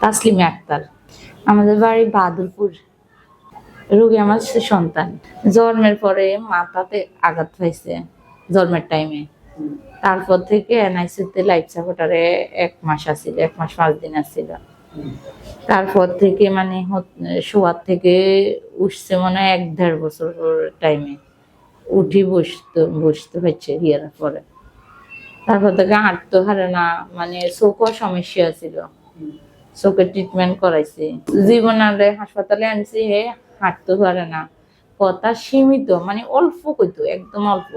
তাসলিমা আক্তার। আমাদের বাড়ি বাহাদুরপুর। রোগী আমার সন্তান। জন্মের পরে মাথাতে আঘাত হয়েছে জন্মের টাইমে তারপর থেকে এনআইসিতে লাইফ সাপোর্টারে এক মাস আসছিল এক মাস পাঁচ দিন আসছিল তারপর থেকে মানে শোয়ার থেকে উঠছে মনে এক দেড় বছর টাইমে উঠি বসতে বসতে পারছে বিয়ের পরে। তারপর থেকে হাঁটতে হারে না মানে চোখও সমস্যা ছিল। চোখের ট্রিটমেন্ট করাইছি। জীবনালে হাসপাতালে আনছি, হে, হাঁটতে পারে না। কথা সীমিত মানে অল্প কইতো, একদম অল্প।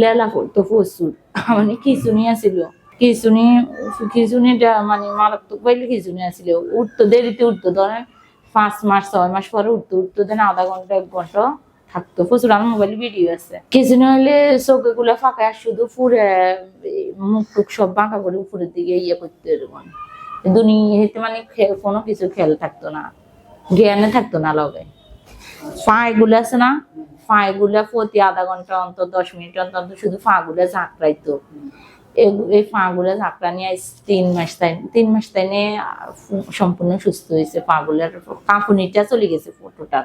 লেলা করতো প্রচুর। মানে খিচুনি আছিল খিচুনি, খিচুনিটা মানে মারাত্মক পাইলে খিচুনি আছিল উঠতো দেরিতে উঠতো, ধরেন পাঁচ মাস, ছয় মাস পরে উঠতো উঠতো দেন আধা ঘণ্টা, এক ঘণ্টা থাকতো। প্রচুর, আমার মোবাইলে ভিডিও আছে। খিচুনি হলে চোখে গুলো ফাঁকা শুধু ফুরে মুখ টুক সব বাঁকা করে উপরের দিকে ইয়ে করতে এরকম দুনিয়াতে মানে কোনো কিছু খেয়াল থাকতো না। জ্ঞানে থাকতো না লগে। পায়ে গুলো আছে না? পায়ে গুলা প্রতি আধা ঘণ্টা অন্তর দশ মিনিট অন্তর শুধু পা গুলা ঝাঁকড়াইতো এই পা গুলা ঝাঁকড়া নিয়ে তিন মাস তাই, তিন মাস তাই নিয়ে সম্পূর্ণ সুস্থ হয়েছে পা গুলার কাঁপুনিটা চলে গেছে ফটোটার।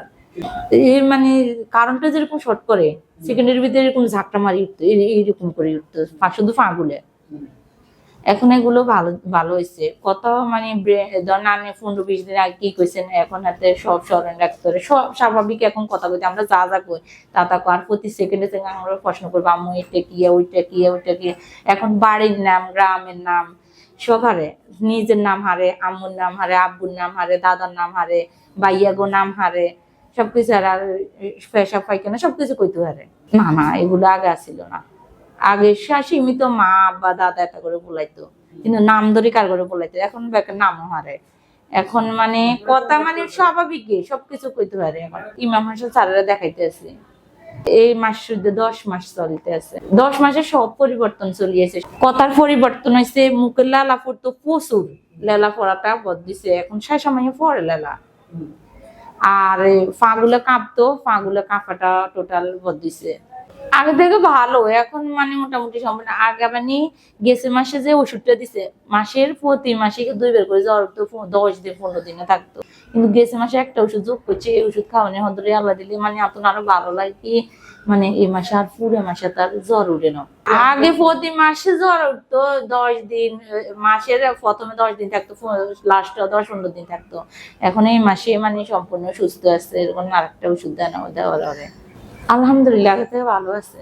এর মানে কারণটা যেরকম শর্ট করে সেকেন্ডের ভিতরে এরকম ঝাঁকটা মারি উঠতো, এই- এইরকম করে উঠতো শুধু পা গুলে এখন এগুলো ভালো ভালো হয়েছে কত মানে ধরেন আমি পনেরো বিশ দিন আগে কি কইছেন, এখন হাতে সব স্মরণ রাখতে পারে সব স্বাভাবিক এখন কথা কইতে আমরা যা যা কই, তা তা আর প্রতি সেকেন্ডে থেকে আমরা প্রশ্ন করব, আম্মু, এটা কি, ওইটা কি ওইটা কি? এখন বাড়ির নাম, গ্রামের নাম, সব হারে। নিজের নাম হারে, আম্মুর নাম হারে, আব্বুর নাম হারে, দাদার নাম হারে বাইয়াগো নাম হারে, সবকিছু আর আর পেশা পাইখানা সবকিছু কইতে হারে না না, এগুলো আগে আসছিল না। আগে সীমিত মা বা দাদা একটা করে বলাইতো, কিন্তু নাম ধরে কার করে বলাইতো? এখন নামও হারে। এখন মানে কথা মানে স্বাভাবিক সবকিছু কইতে পারে এখন। ইমাম হাসান স্যারেরা দেখাইতে আছে। এই মাস শুদ্ধ দশ মাস চলতে আছে। দশ মাসে সব পরিবর্তন চলিয়েছে। কথার পরিবর্তন হয়েছে মুখের লালা পড়তো প্রচুর। লেলা পড়াটা বদ দিছে, এখন সে সময় পড়ে লেলা। আর ফাগুলো কাঁপতো, ফাগুলো কাঁপাটা টোটাল বদ দিছে। আগে থেকে ভালো, এখন মানে মোটামুটি সম্পূর্ণ। আগে মানে গেছে মাসে যে ওষুধটা দিছে, মাসের প্রতি মাসে দুই দুইবার করে জ্বর তো দশ দিন, পনেরো দিনে থাকতো। কিন্তু গেছে মাসে একটা ওষুধ যোগ করছে, এই ওষুধ খাওয়ানোর হদরে আল্লাহ দিলে মানে আপনার আরও ভালো লাগে মানে এই মাসে আর পুরো মাসে তার জ্বর উঠে না। আগে প্রতি মাসে জ্বর উঠতো, দশ দিন, মাসের প্রথমে দশ দিন থাকতো লাস্ট দশ পনেরো দিন থাকতো। এখন এই মাসে মানে সম্পূর্ণ সুস্থ আছে, এরকম আরেকটা ওষুধ দেওয়া দেওয়ার পরে আলহামদুলিল্লাহ। থেকে ভালো আছে।